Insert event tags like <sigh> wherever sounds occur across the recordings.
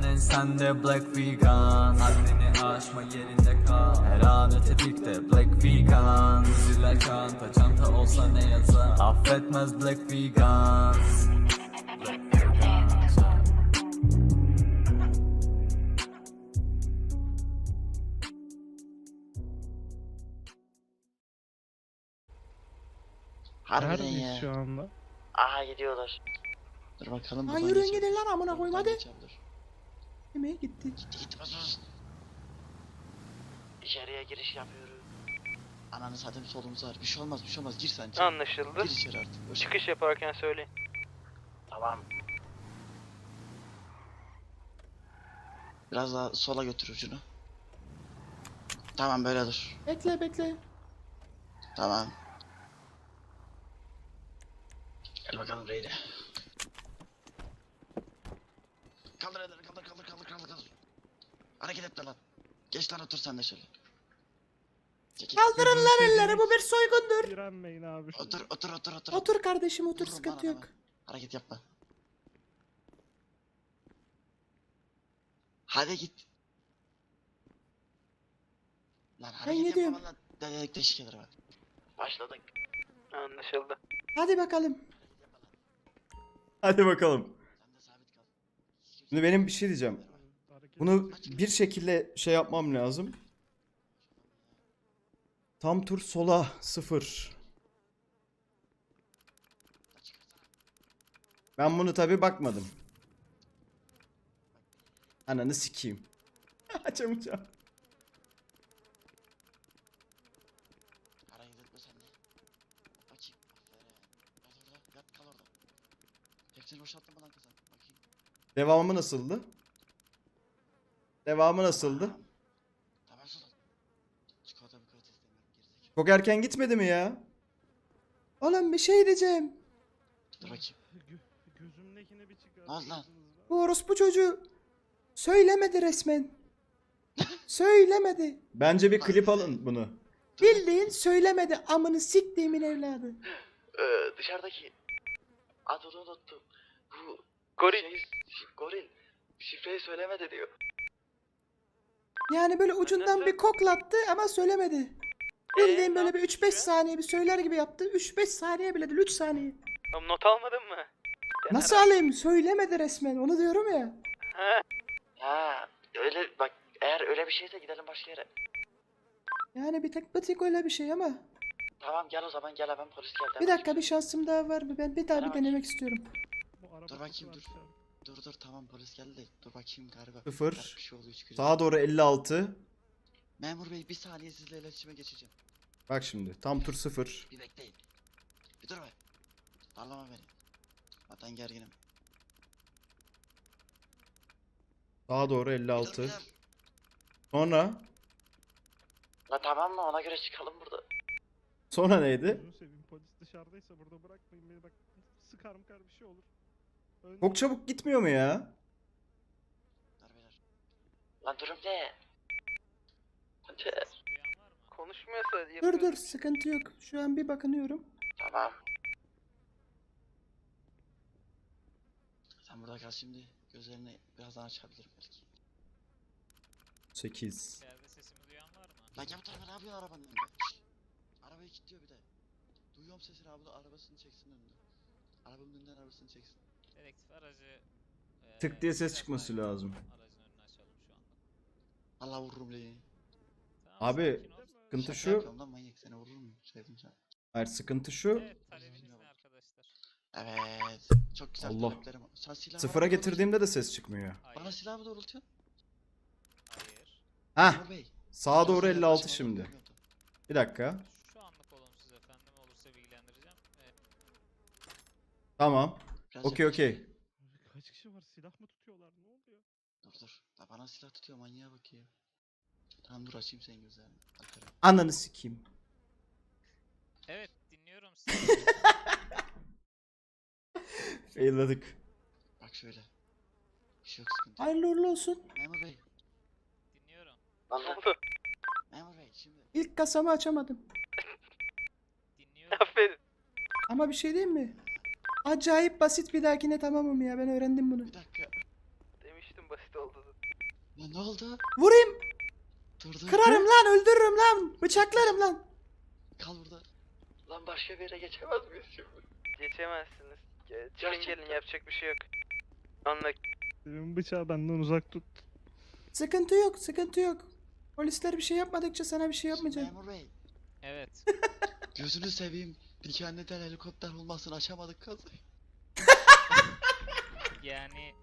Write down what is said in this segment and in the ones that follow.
Dünyanın ensende black vegan Haddini aşma yerinde kal Her an öte fikte black vegan Ziller çanta çanta olsa ne yazar Affetmez black vegans Harbiden Neredeyiz ya. şu anda? Aha gidiyorlar. Dur bakalım. Ha buradan yürüyün geçelim. gidin lan amına koyayım Buradan hadi. geçelim, dur. Yemeğe gitti. Gitti bas bas. İçeriye giriş yapıyoruz. Ananı satayım solumuz var. Bir şey olmaz bir şey olmaz. Gir sen içeri. Anlaşıldı. Gir içeri artık. Boş. Çıkış yaparken söyleyin. Tamam. Biraz daha sola götür ucunu. Tamam böyle dur. Bekle bekle. Tamam. Gel bakalım Reyde. Kaldır elleri kaldır. Hareket etme lan. Geç lan otur sen de şöyle. Çekil. Kaldırın lan elleri bu bir soygundur. Direnmeyin abi. Otur otur otur otur. Otur kardeşim otur Vururum sıkıntı bana, yok. bana. Hareket yapma. Hadi git. Lan hareket gidiyorum. yapma lan. Dedelik deşik eder bak. Başladık. Anlaşıldı. Hadi bakalım. Hadi bakalım. Sen de sabit kal. Şimdi benim bir şey diyeceğim. Bunu bir şekilde şey yapmam lazım. Tam tur sola sıfır. Ben bunu tabi bakmadım. Ananı sikeyim. <laughs> Açamayacağım. Devamı nasıldı? Devamı nasıldı? Lan. Çok erken gitmedi mi ya? Oğlum bir şey diyeceğim. Dur bakayım. Gö- gözümdekini bir çıkar. Al lan. Bu orospu çocuğu söylemedi resmen. <laughs> söylemedi. Bence bir klip alın bunu. Bildiğin söylemedi amını siktiğimin evladı. Ee, dışarıdaki adını unuttum. Bu Goril. şey, goril şifreyi söylemedi diyor. Yani böyle ucundan bir koklattı ama söylemedi. Bildiğin Ee, böyle ne bir 3-5 yapmış ya? saniye bir söyler gibi yaptı. 3-5 saniye bile değil 3 saniye. Oğlum not almadın mı? Nasıl alayım? Söylemedi resmen. Onu diyorum ya. Ha, Ha öyle bak eğer öyle bir şeyse gidelim başka yere. Yani bir tek bir tek öyle bir şey ama. Tamam gel o zaman gel hemen polis geldi. Bir dakika bir şansım daha var mı? Ben bir daha bir denemek istiyorum. Dur bakayım, dur. Dur dur tamam polis geldi de dur bakayım galiba. Sıfır. Bir şey oluyor çıkıyor. Sağa doğru 56. Memur bey bir saniye sizle iletişime geçeceğim. Bak şimdi tam tur sıfır. Bir bekleyin. Bir dur be. Darlama beni. Vatan gerginim. Sağa doğru Bir dur, bir 56. dur. Sonra La tamam mı ona göre çıkalım burada. sonra neydi? Seveyim polis dışarıdaysa burada bırakmayın beni bak sıkar mıkar bir şey olur. Çok çabuk gitmiyor mu ya? Dur. Lan durum ne? Hadi. konuşmuyorsa Dur yapıyoruz. dur sıkıntı yok. Şu an bir bakınıyorum. Tamam. Sen burada kal şimdi. Gözlerini birazdan açabilirim belki. 8. İçeride sesimi duyan var mı? Lan gel bu tarafa ne yapıyorsun arabanın önünde? Şşt. Arabayı kilitliyor bir de. Duyuyorum sesini abi de arabasını çeksin önünden. Arabanın önünden arabasını çeksin. Dedektif aracı... eee, Tık diye ses çıkması lazım. Aracın önünü açalım şu anda. Allah vururum leyi. Tamam, Abi, sakin ol. Sıkıntı Şaka şu. yapıyorum lan manyak seni vururum. Sevdim sen. Hayır sıkıntı şu. Evet talebiniz ne arkadaşlar? Evet. Çok güzel Allah. taleplerim. var. Sen silah Sıfıra getirdiğimde de ses çıkmıyor. Bana Hayır. silahı mı doğrultuyorsun? Hayır. Hah Bey. sağa doğru Silah 56 saçmalama şimdi. bilmiyordu. Bir dakika. Şu anlık olumsuz efendim olursa bilgilendireceğim. Evet. Tamam. Biraz Okey okey. Kaç kişi var silah mı tutuyorlar ne oluyor? Dur dur. La bana silah tutuyor manyağa bak ya. Tamam dur açayım senin gözlerini. Aferin. Ananı sikeyim. Evet dinliyorum <laughs> sizi. Failladık. Bak şöyle. Bir şey yok sıkıntı yok. Hayırlı uğurlu olsun. Memur Bey. dinliyorum. Oldu? Memur Bey şimdi. İlk kasamı açamadım. Dinliyorum. Aferin. Ama bir şey diyeyim mi? Acayip basit bir dahakine tamamım ya. Ben öğrendim bunu. Bir dakika. Demiştim basit oldu. Lan ne oldu? Vurayım. Dur dur. Kırarım lan öldürürüm lan. Bıçaklarım lan. Kal burada. Lan başka bir yere geçemez miyiz şimdi? Geçemezsiniz. Ge- Çıkın Gerçekten. gelin yapacak bir şey yok. Anla. Bıçağı benden uzak tut. Sıkıntı yok sıkıntı yok. Polisler bir şey yapmadıkça sana bir şey yapmayacak. Memur bey. Evet. <laughs> Gözünü seveyim. Dikenli'den helikopter olmasını açamadık kazayı. <laughs> Yani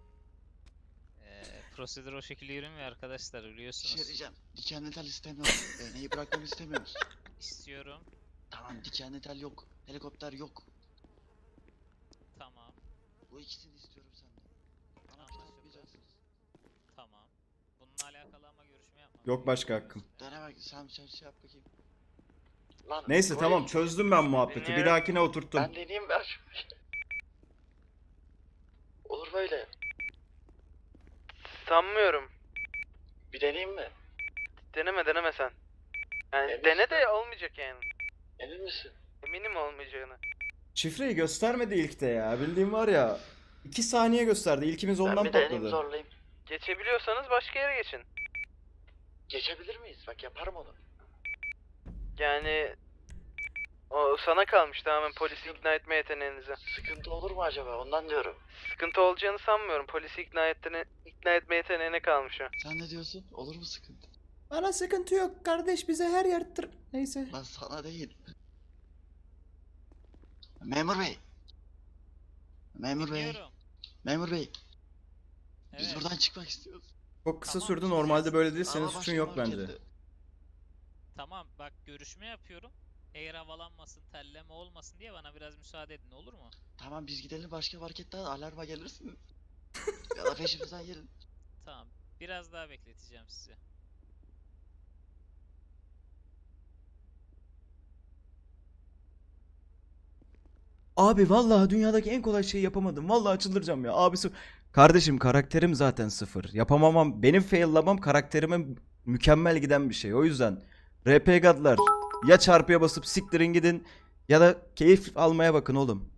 eee prosedür o şekilde yürümüyor arkadaşlar Bir şey biliyorsunuz. diyeceğim. Dikenli tel istemiyoruz. Neyi bırakmamı istemiyoruz. İstiyorum. Tamam dikenli tel yok. Helikopter yok. Tamam. Bu ikisini istiyorum senden. Bana Anlaşıldı. atmayacaksınız. Tamam. Bununla alakalı ama görüşme yapmam. Yok başka hakkım. Dene bak sen sen şey yap bakayım. Lan Neyse Koray, tamam çözdüm ben muhabbeti. Bir Dinliyorum. dahakine oturttum. Ben deneyeyim ver. Olur böyle. Sanmıyorum. Bir deneyeyim mi? Deneme deneme sen. Yani Emin dene misin? de olmayacak yani. Emin misin? Eminim olmayacağını. Şifreyi göstermedi ilkte ya. Bildiğim var ya. 2 saniye gösterdi. İlkimiz ondan ben bir patladı. zorlayayım. Geçebiliyorsanız başka yere geçin. Geçebilir miyiz? Bak yaparım onu. Yani o sana kalmış tamamen polisi ikna etme yeteneğinize. Sıkıntı olur mu acaba? Ondan diyorum. Sıkıntı olacağını sanmıyorum. Polisi ikna, etene, ikna etme yeteneğine kalmış o. Sen ne diyorsun? Olur mu sıkıntı? Bana sıkıntı yok kardeş bize her yer tır... Neyse. Lan sana değil. Memur bey. Memur bey. Dinliyorum. Memur bey. Biz Evet. buradan çıkmak istiyoruz. Çok kısa Tamam, sürdü. Normalde böyle değil. Senin Ama suçun başka yok bence. Tamam bak görüşme yapıyorum. Eğer havalanmasın, telleme olmasın diye bana biraz müsaade edin olur mu? Tamam biz gidelim başka marketten alarma gelirsiniz. <laughs> ya da peşimizden gelin. Tamam. Biraz daha bekleteceğim sizi. Abi vallahi dünyadaki en kolay şeyi yapamadım. Vallahi çıldıracağım ya. Abisi Kardeşim karakterim zaten sıfır. Yapamamam, benim fail'lamam karakterime mükemmel giden bir şey. O yüzden RP God'lar ya çarpıya basıp siktirin gidin ya da keyif almaya bakın oğlum.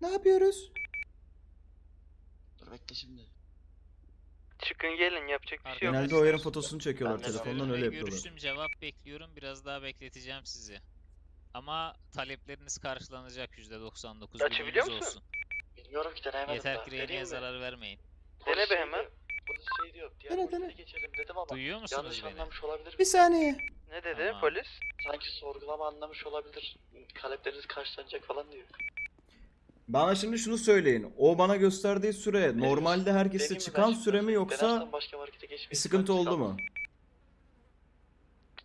Ne yapıyoruz? Dur bekle şimdi. Çıkın gelin yapacak bir şey yok. Genelde o yerin fotosunu çekiyorlar Ben de telefondan öyle yapıyorlar. Görüştüm cevap bekliyorum. Biraz daha bekleteceğim sizi. Ama talepleriniz karşılanacak %99. Açabiliyor bilginiz musun? olsun. Bilmiyorum ki deneyemedim Yeter daha. ki rehineye mi? zarar vermeyin. Dene be hemen. Polis şey diyor. Diğer Dene, polise dene. geçelim dedim ama Duyuyor musunuz yanlış beni? anlamış olabilir. Bir saniye. Ne dedi Tamam. polis? Sanki sorgulama anlamış olabilir. Talepleriniz karşılanacak falan diyor. Bana şimdi şunu söyleyin. O bana gösterdiği süre normalde herkese Deneyeyim mi çıkan ben süre mi şimdi? yoksa başka markete bir sıkıntı Ben oldu mu?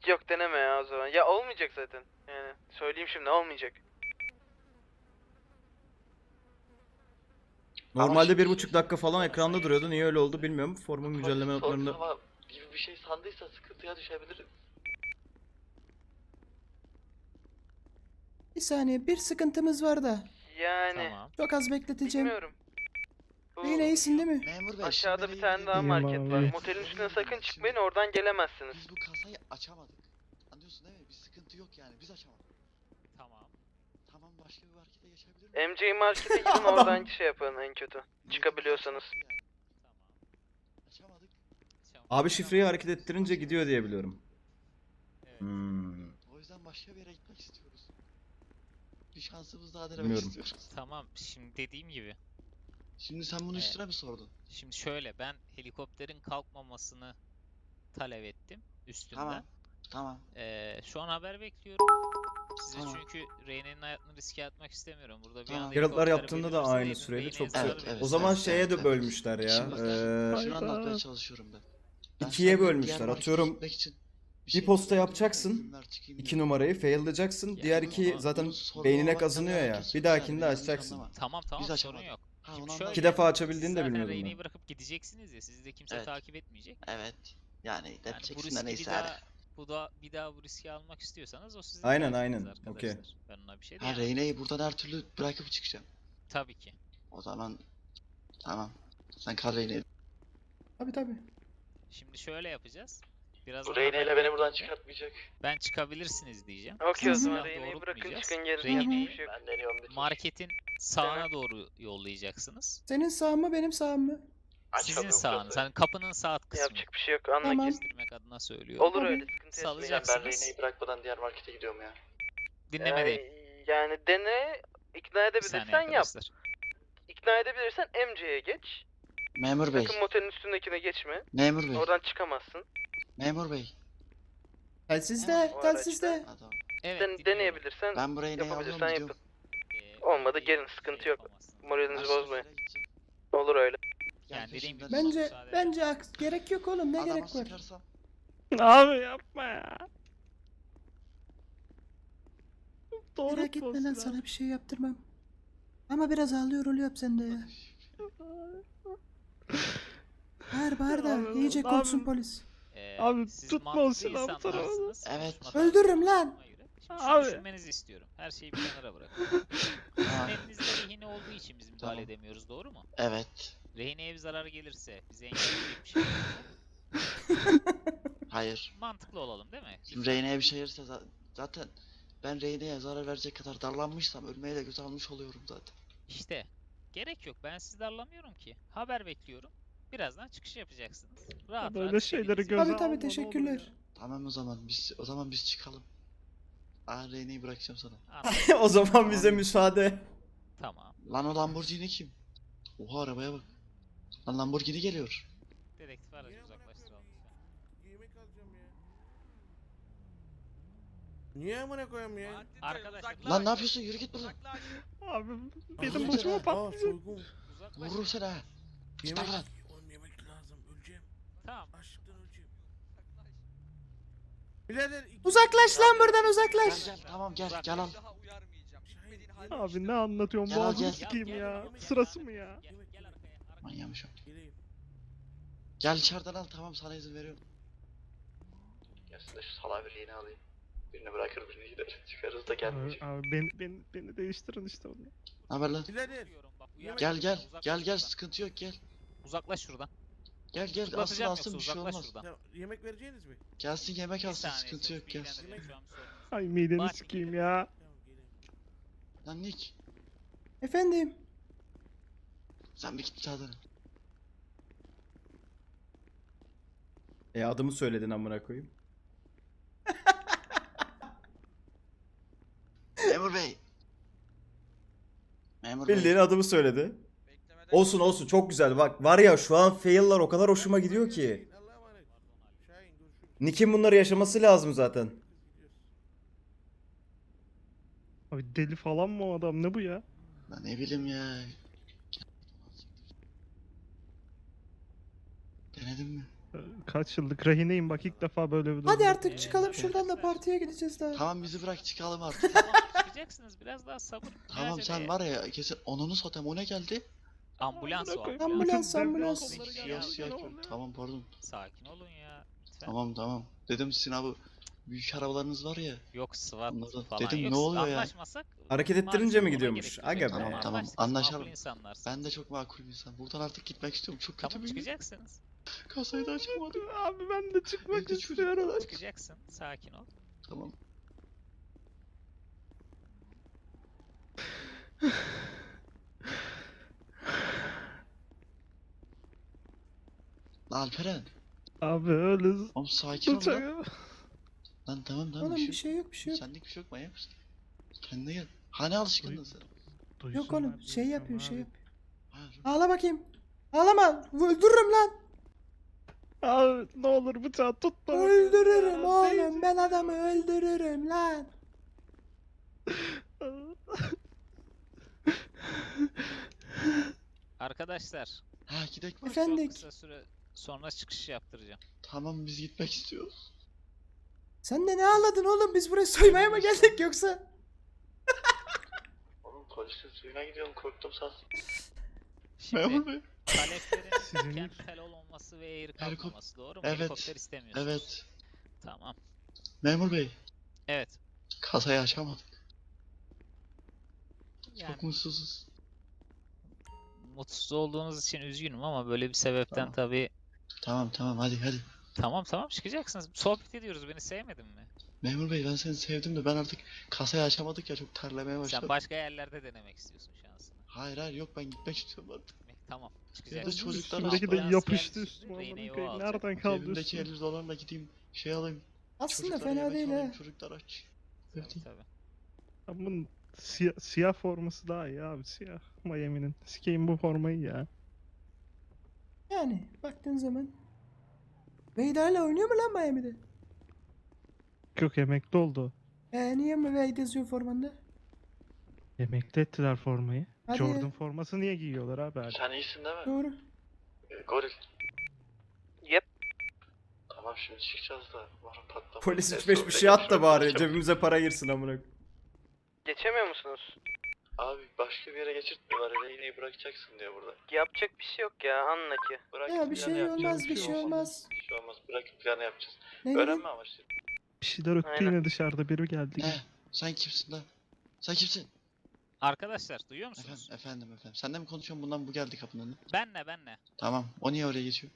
Yok deneme ya o zaman. Ya olmayacak zaten. Yani söyleyeyim şimdi olmayacak. Normalde bir buçuk dakika falan ekranda duruyordu. Niye öyle oldu bilmiyorum. Formun güncelleme notlarında sorgulama gibi bir şey sandıysa sıkıntıya düşebiliriz. Bir saniye bir sıkıntımız var da. Yani Tamam. Çok az bekleteceğim. bilmiyorum. Bu Yine iyisin değil mi? Memur bey aşağıda şimdi bir tane daha market abi. var. Motelin üstüne sakın çıkmayın oradan gelemezsiniz. Biz bu kasayı açamadık. Anlıyorsun değil mi? Bir sıkıntı yok yani. Biz açamadık. Tamam. Tamam başka bir MJ Market'e <laughs> gidin oradan şey yapın en kötü. Çıkabiliyorsanız. Açamadık. Abi şifreyi hareket ettirince gidiyor diye biliyorum. Evet. Hmm. O yüzden başka bir yere gitmek istiyoruz. Bir şansımız daha denemek Bilmiyorum. istiyoruz. Tamam. Şimdi dediğim gibi. Şimdi sen bunu Evet. üstüne mi sordun? Şimdi şöyle ben helikopterin kalkmamasını talep ettim üstünden. Tamam. Tamam. Ee, şu an haber bekliyorum. Size Tamam. çünkü Reyne'nin hayatını riske atmak istemiyorum. Burada bir Tamam. anda Geraltlar helikopter yaptığında da aynı Reyne- süreli çok zarar Evet, evet. O zaman evet, şeye evet, de evet. bölmüşler ya. Şimdi bak, Ee, Şunu Hayda. anlatmaya çalışıyorum ben. Ben İkiye bölmüşler. diğer markete Atıyorum, gitmek için bir şey posta yapıyorum, yapacaksın, çıkayım iki diye. numarayı faillayacaksın. Ya Diğer iki zaten beynine kazınıyor ya. Bir beni yanlış açacaksın. anlama. Tamam tamam Biz sorun açamadık. yok. Ha, Şimdi onu şöyle, İki defa açabildiğini de zaten bilmiyordum Reyne'yi bırakıp gideceksiniz ya sizi de kimse Evet. takip etmeyecek. Evet. Yani Yani bu de riski bir neyse daha. Bu da bir daha bu riski almak istiyorsanız o sizin Aynen, tercihiniz aynen. arkadaşlar. Okey. Ben ona bir şey Ha diyemem. Reyne'yi buradan her türlü bırakıp çıkacağım. Tabii ki. O zaman tamam. Sen kal Reyne'yi. Tabii tabii. Şimdi şöyle yapacağız. Biraz Bu daha Reyne ile beni buradan çıkartmayacak. Ben çıkabilirsiniz diyeceğim. Okey o zaman silah Reyne'yi bırakın çıkın gerisi Reyne'yi yapacak bir şey yok. Ben deniyorum. Marketin sağına doğru yollayacaksınız. Senin sağ mı benim sağ mı? Sizin sağınız. Hani kapının sağ kısmı. Yapacak bir şey yok anla Tamam. kes. Kestirmek adına söylüyorum. Olur Tabii. öyle sıkıntı etmeyin. Salacaksınız. Ben Reyne'yi bırakmadan diğer markete gidiyorum ya. Dinlemedeyim. Ee, yani dene ikna Bir saniye edebilirsen yap. arkadaşlar. İkna edebilirsen MC'ye geç. Memur bey. Sakın motelin üstündekine geçme. Memur bey. Oradan çıkamazsın. Memur bey. Telsizde, O telsizde. Tamam. Evet, Den- dinliyorum. deneyebilirsen Ben bu Reyne'yi alıyorum yapabilirsen gidiyorum. Ee, Olmadı, gelin, şey sıkıntı yok. yapamazsınız. moralinizi bozmayın. gideceğim. Olur öyle. Yani dediğim gibi- Bence, bence aks- gerek yok oğlum. Ne Adama gerek var? sıkarsam. Abi yapma ya. Doğru Merak etme lan sana bir şey yaptırmam. Ama biraz ağlıyor oluyor sende ya. <laughs> Bağır bağır da Abi, iyice abi. korksun polis. Ee, Abi, siz tutma o mantıklı tarafa. insanlarsınız. Evet. Öldürürüm lan. tarzına göre. Şimdi şunu Abi. düşünmenizi istiyorum. Her şeyi bir kenara bırakın. <laughs> Ha, Elinizde rehine olduğu için biz müdahale Tamam. edemiyoruz doğru mu? Evet. Rehineye bir zarar gelirse bize engelleyecek bir şey yok. <laughs> Hayır. Mantıklı olalım değil mi? Şimdi Reyne'ye bir şey gelirse za- zaten ben Reyne'ye zarar verecek kadar darlanmışsam ölmeye de göz almış oluyorum zaten. İşte gerek yok. Ben sizi darlamıyorum ki. Haber bekliyorum. Birazdan çıkış yapacaksınız. Rahat Böyle rahat şeyleri istediğiniz göze Tabii, alma, tabii, ne olur teşekkürler. ya. Tamam o zaman biz o zaman biz çıkalım. Aa Reyne'yi bırakacağım sana. Anladım. <laughs> o zaman bize müsaade. Tamam. Lan o Lamborghini kim? Oha arabaya bak. Lan Lamborghini geliyor. Dedektif aracı uzaklaştıralım lütfen. Yemek alacağım ya. Niye amına koyayım ya? Arkadaşlar Lan ne yapıyorsun? Yürü git buradan. Abi Aa, benim başıma aa, patlayacak. soygun. uzaklaş. Vururum seni ha. Git Yemek, lan. oğlum yemek lazım. Öleceğim. Tamam. Açlıktan öleceğim. Birader iki... Uzaklaş lan buradan Gel uzaklaş. gel tamam gel gel al. Abi ne anlatıyorsun Gel, boğazımı gel. sikeyim ya. Sırası mı ya? Gel, gel. Manyağmış o. Geleyim. Gel içeriden al tamam sana izin veriyorum. Gelsin de şu salağı bir yeni alayım. Birini bırakır birini gider. <laughs> Çıkarız da Abi, gelmeyecek. abi beni, beni, beni değiştirin işte onu. Ne haber lan? Uyarı Gel gel gel gel sıkıntı yok gel. Uzaklaş şuradan. Gel gel alsın alsın bir şey olmaz. Ya, yemek vereceğiniz mi? Gelsin yemek alsın sıkıntı yok yok. Ay mideni Bak, sikeyim gidelim. ya. Lan Nick Efendim. sen bir git müsaadene. E adımı söyledin amına koyayım. Memur bey. Memur Bildiğin bey. adımı söyledi. Olsun olsun çok güzel. Bak var ya şu an fail'lar o kadar hoşuma gidiyor ki. Allah'a emanet. Şahin görüşürüz. Nick'in bunları yaşaması lazım zaten. Abi deli falan mı o adam ne bu ya? Lan ne bileyim ya. Denedin mi? Kaç yıllık rehineyim bak ilk defa böyle bir durum. Hadi artık Ee, çıkalım şuradan da arkadaşlar. partiye gideceğiz daha. Tamam bizi bırak çıkalım artık. Tamam çıkacaksınız biraz daha sabır. tamam sen var ya kesin onunu satayım o ne geldi? Ambulans o ambulans. Ambulans, ambulans. kolları Ya, geldi, Yok ne yok oluyor? yok tamam pardon. Sakin olun ya. Lütfen. Tamam tamam. Dedim sizin abi büyük arabalarınız var ya. Yok SWAT Anladım. falan Dedim, yok. ne oluyor ya? Anlaşmasak Hareket ettirince mi ona gidiyormuş? gerek Aga be. Tamam, tamam, anlaştık, anlaşalım. makul insanlarsınız. Ben de çok makul bir insan. Buradan artık gitmek istiyorum. Çok kötü Tamam bir çıkacaksınız. Kasayı da açamadım. Abi ben de çıkmak çocuk istiyorum. Çıkacaksın. Sakin ol. Tamam. Lan Alperen. Abi öyle Oğlum sakin ol lan. Lan tamam tamam Oğlum bir şey şey yok bir şey yok. Senlik bir şey yok manyak mısın? Kendine gel. Hani alışkındın sen? Yok oğlum şey yapıyor şey yapıyor. Ha. Ağla bakayım. Ağlama. Öldürürüm lan. Abi ne olur bıçağı tutma. Öldürürüm Ya, oğlum. Ben adamı öldürürüm lan. Arkadaşlar Ha gidek mi? çok Efendik. kısa süre sonra çıkış yaptıracağım. Tamam biz gitmek istiyoruz. Sen de ne ağladın oğlum? Biz buraya soymaya mı geldik yoksa? Oğlum polisin suyuna gidiyorum korktum sağ Şimdi Memur bey. Taleplerin <laughs> Sizin- kent telol olması ve air kalkmaması doğru mu? Evet, Helikopter istemiyorsunuz. Evet. Tamam. Memur bey. Evet. Kasayı açamadık. Yani Çok mutsuzuz. mutsuz olduğunuz için üzgünüm ama böyle bir sebepten Tamam. tabii Tamam tamam hadi hadi. Tamam tamam çıkacaksınız. Sohbet ediyoruz. Beni sevmedin mi? Memur bey ben seni sevdim de ben artık kasayı açamadık ya çok terlemeye başladım. Sen başka yerlerde denemek istiyorsun şansını. Hayır hayır yok ben gitmek istiyorum artık. Tamam. Evde Çıkacaksın. çocuklar Üstümdeki de yapıştı üstüme Reyne'yi amına o koyayım. alacak. Nereden kaldı Cebimdeki üstüme? 50 dolarla gideyim şey alayım. Aslında Çocuklara fena yemek değil alayım, ha. Çocuklar aç. Tabii, Öpeyim. tabii. Ya bunun siyah, siyah forması daha iyi abi siyah. Miami'nin. Sikeyim bu formayı ya. Yani baktığın zaman. Wade hala oynuyor mu lan Miami'de? Yok emekli oldu. Ee, niye mi yazıyor formanda? Emekli ettiler formayı. Hadi Jordan forması niye giyiyorlar abi? hala? Sen iyisin değil mi? Doğru. Ee, Goril. Yep. Tamam şimdi çıkacağız da. Umarım patlamaz. Polis Ses 3 5 bir şey at da bari cebimize para girsin amına. Geçemiyor musunuz? Abi başka bir yere geçirtmiyorlar. Reyne'yi bırakacaksın diyor burada. Yapacak bir şey yok ya anla ki. Bırak Ya bir planı şey yapacağız, olmaz bir şey olmaz. Bir şey olmaz. Bırak planı yapacağız. Ne. Öğrenme amaçlı. Bir şeyler öttü Aynen. yine dışarıda biri geldi. Ne? Sen kimsin lan? Sen kimsin? Arkadaşlar duyuyor Efendim, musunuz? efendim, efendim. Sen de mi konuşuyorsun? Bundan bu geldi kapının. Benle benle. Tamam. O niye oraya geçiyor?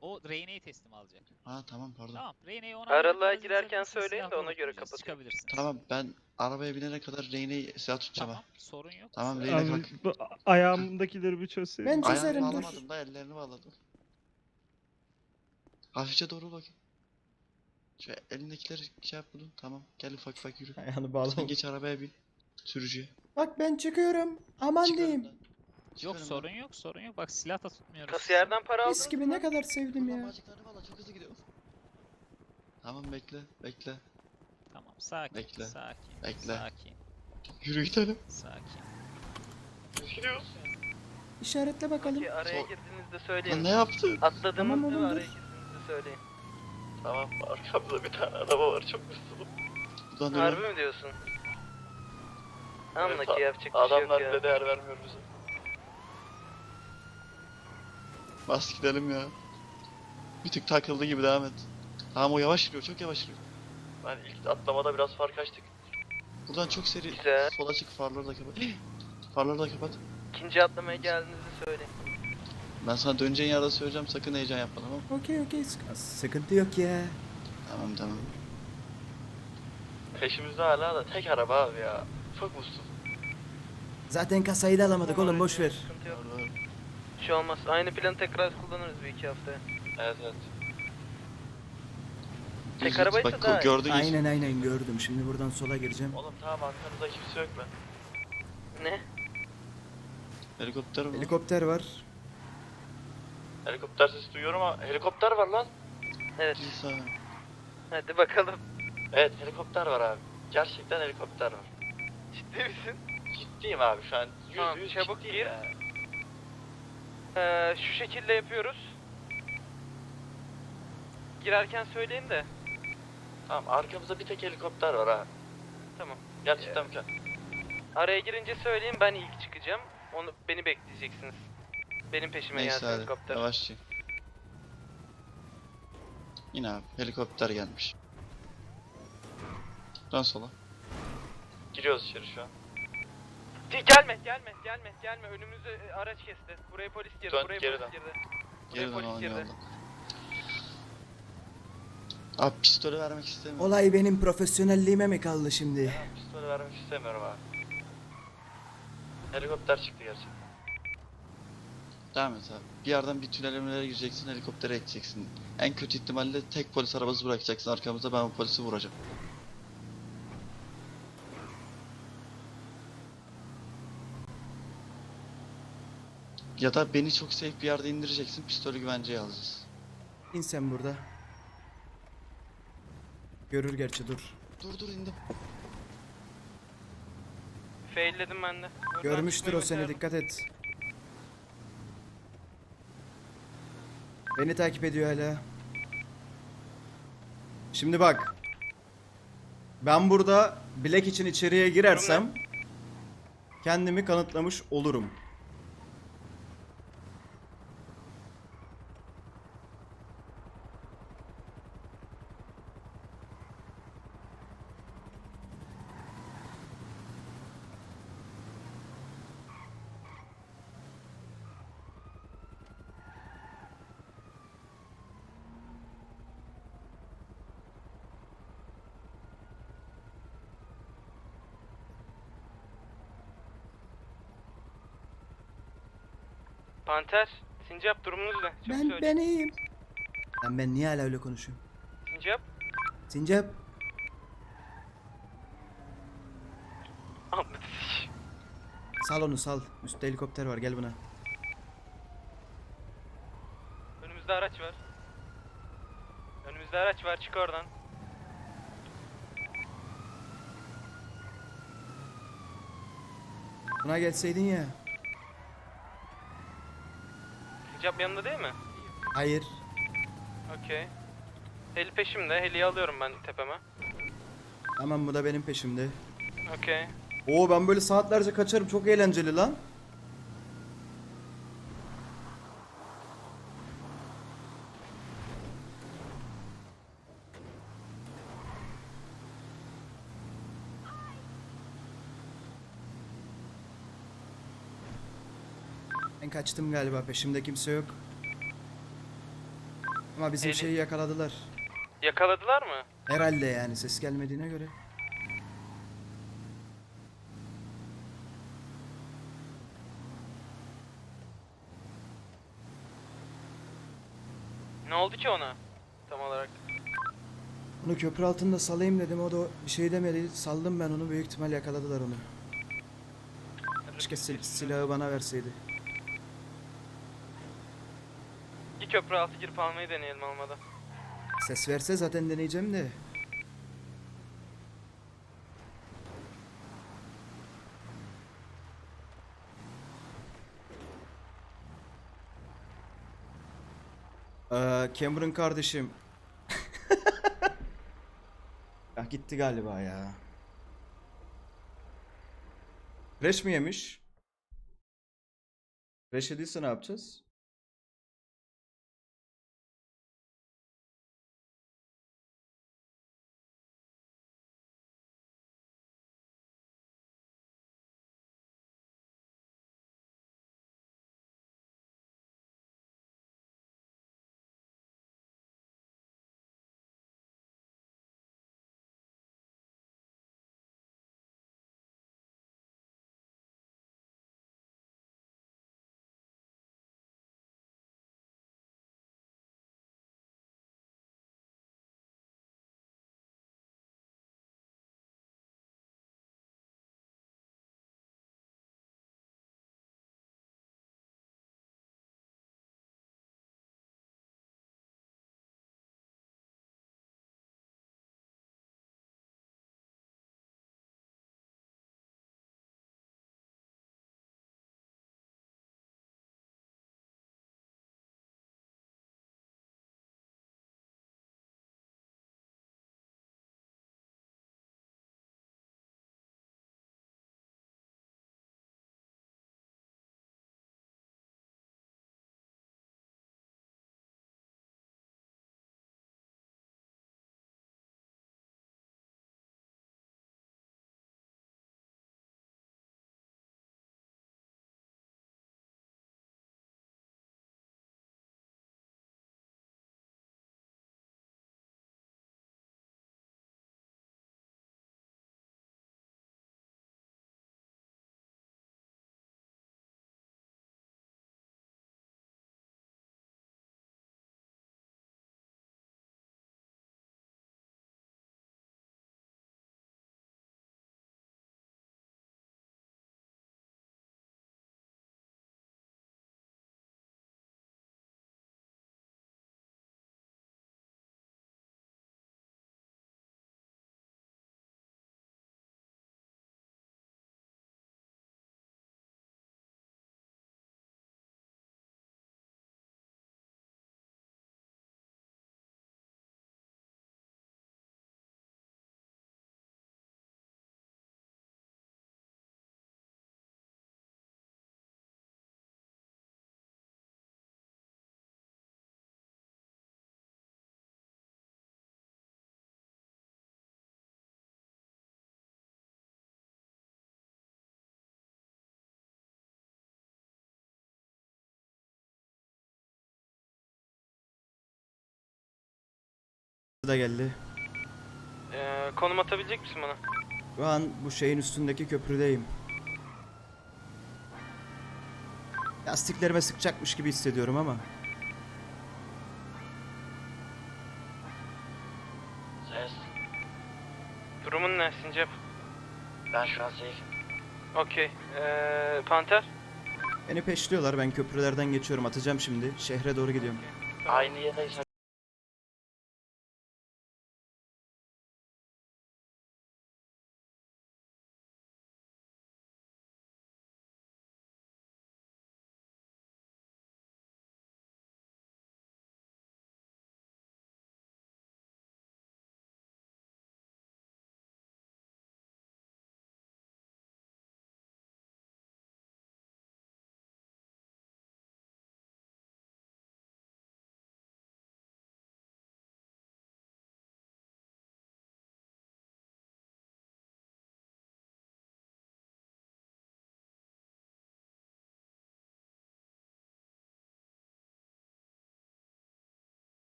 O Reyne'yi teslim alacak. Ha tamam pardon. Tamam. Reyne'yi ona Aralığa girerken söyleyin de ona göre oturacağız, kapatayım. Çıkabilirsiniz. Tamam ben arabaya binene kadar Reyne'yi silah tutacağım Tamam. ha. Sorun yok. Tamam, Reyne. Abi kalk. bu ayağımdakileri bir çözseydin. Ben Ayağını çözerim dur. bağlamadım da ellerini bağladım. Hafifçe doğru bakayım. Şu elindekileri şey yap bunu. Tamam. Gel ufak ufak yürü. Ayağını bağlama. Sen geç arabaya bin. Sürücüye. Bak ben çıkıyorum. Aman diyeyim. Yok önümden. sorun yok sorun yok. Bak silah da tutmuyoruz. Kasiyerden para aldın Mis gibi ne kadar sevdim Ulan ya. bacaklarını bağla çok hızlı gidiyor. Tamam bekle bekle. Tamam sakin. Bekle, Sakin. bekle. Sakin. Yürü gidelim. Sakin. Gidiyoruz. İşaretle bakalım. Ki araya girdiğinizde Lan söyleyin. ne yaptın? Tamam Atladığımızda oğlum, ve dur. araya girdiğinizde söyleyin. Tamam arkamda bir tane araba var çok hızlı. Buradan Harbi dönelim. mi diyorsun? Anla Evet, ki yapacak bir şey yok Adamlar ya. bile değer vermiyor bize. Bas gidelim ya. Bir tık takıldı gibi devam et. Tamam o yavaş yürüyor çok yavaş yürüyor. Ben ilk atlamada biraz fark açtık. Buradan çok seri Güzel. sola çık farları da kapat. farları da kapat. İkinci atlamaya geldiğinizde söyleyin. Ben sana döneceğin yerde söyleyeceğim sakın heyecan yapma tamam mı? Okey okey sık- sıkıntı yok ya. Tamam tamam. Peşimizde hala da tek araba abi ya. Çok mutsuz. Zaten kasayı da alamadık oğlum boş ver. Sıkıntı yok. Bir şey olmaz. Aynı planı tekrar kullanırız bir iki haftaya. Evet evet. Tek arabaysa Bak daha iyi. gördün ya. Aynen aynen gördüm. Şimdi buradan sola gireceğim. Oğlum tamam arkanızda kimse yok mu? Ne? Helikopter mi? Helikopter var. Helikopter sesi duyuyorum ama helikopter var lan. Evet. Abi. Hadi bakalım. Evet helikopter var abi. Gerçekten helikopter var. Ciddi misin? Ciddiyim abi şu an. Yüz Tamam, yüz çabuk ciddiyim gir. ya. Ee, şu şekilde yapıyoruz. Girerken söyleyin de. Tamam arkamızda bir tek helikopter var ha. Tamam. Gerçekten mükemmel. Araya girince söyleyin ben ilk çıkacağım. Onu beni bekleyeceksiniz. Benim peşime Neyse gelsin hadi helikopter. yavaşça. Yine abi helikopter gelmiş. Dön sola. Giriyoruz içeri şu an. Ge- Gelme, gelme, gelme, gelme. Önümüzde e, araç kesti. Buraya polis girdi, Dön, buraya geri polis dön. girdi. Geri dön polis girdi. yoldan. Abi pistolü vermek istemiyorum. Olay benim profesyonelliğime mi kaldı şimdi? Ya, pistolü vermek istemiyorum abi. Helikopter çıktı gerçekten. Devam et abi. Bir yerden bir tünele münele gireceksin, helikoptere gideceksin. En kötü ihtimalle tek polis arabası bırakacaksın arkamızda ben o polisi vuracağım. Ya da beni çok safe bir yerde indireceksin, pistolü güvenceye alacağız. İn sen burada. Görür gerçi dur. Dur dur indim. Failledim ben de. Buradan Görmüştür o çıkmayı seni başardım. dikkat et. Beni takip ediyor hala. Şimdi bak. Ben burada Black için içeriye girersem kendimi kanıtlamış olurum. Panter, Sincap durumunuz ne? Çok Ben ben iyiyim. Lan ben niye hala öyle konuşuyorum? Sincap. Sincap. Ahmet. Sal onu sal. Üstte helikopter var gel buna. Önümüzde araç var. Önümüzde araç var çık oradan. Buna gelseydin ya. Sincap yanında değil mi? Hayır. Okey. Heli peşimde. Heliyi alıyorum ben tepeme. Tamam bu da benim peşimde. Okey. Oo ben böyle saatlerce kaçarım çok eğlenceli lan. Kaçtım galiba peşimde kimse yok. Ama bizim Eli- şeyi yakaladılar. Yakaladılar mı? Herhalde yani ses gelmediğine göre. Ne oldu ki ona? Tam olarak. Onu köprü altında salayım dedim o da bir şey demedi. Saldım ben onu büyük ihtimal yakaladılar onu. Keşke sil- silahı bana verseydi. Bir köprü altı girip almayı deneyelim olmadı. Ses verse zaten deneyeceğim de. Ee, Cameron kardeşim. <laughs> ya gitti galiba ya. Crash mi yemiş? Crash yediyse ne yapacağız? Da geldi. Ee, konum atabilecek misin bana? Şu an bu şeyin üstündeki köprüdeyim. Lastiklerime sıkacakmış gibi hissediyorum ama. Ses. Durumun ne Sincap? Ben şu an safe'im. Okey. Ee, Panter? Beni peşliyorlar. Ben köprülerden geçiyorum. Atacağım şimdi. Şehre doğru gidiyorum. Aynı yerdeyiz.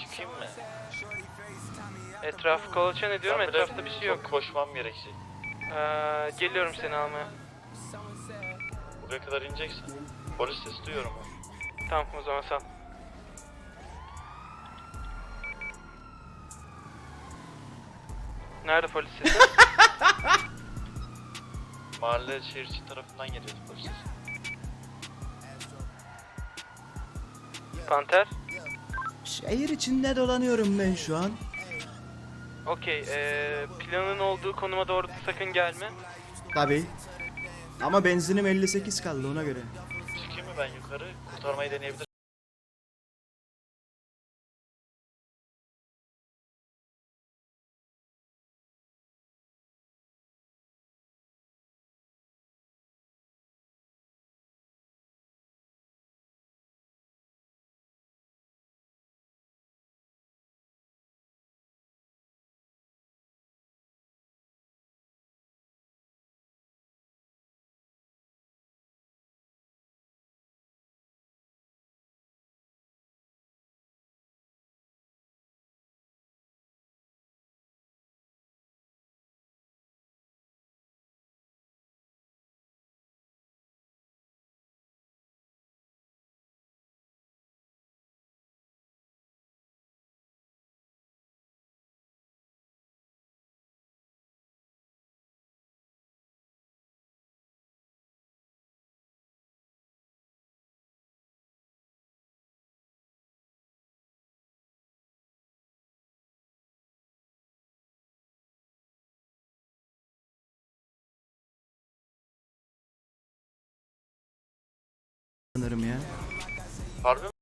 Çıkayım mı? Etrafı kolaçan ediyorum. Ben biraz Etrafta bir şey yok. çok Koşmam gerekecek. Ee, geliyorum seni almaya. Buraya kadar ineceksin. Polis sesi duyuyorum ben. Tamam o zaman sal. Nerede polis sesi? <laughs> Mahalle şehir içi tarafından geliyor polis sesi. Panter? Şehir içinde dolanıyorum ben şu an. Okey. Ee, planın olduğu konuma doğru sakın gelme. Tabii. Ama benzinim 58 kaldı ona göre. Çıkayım mı ben yukarı? Kurtarmayı deneyebilirim. Sanırım ya. Harbi?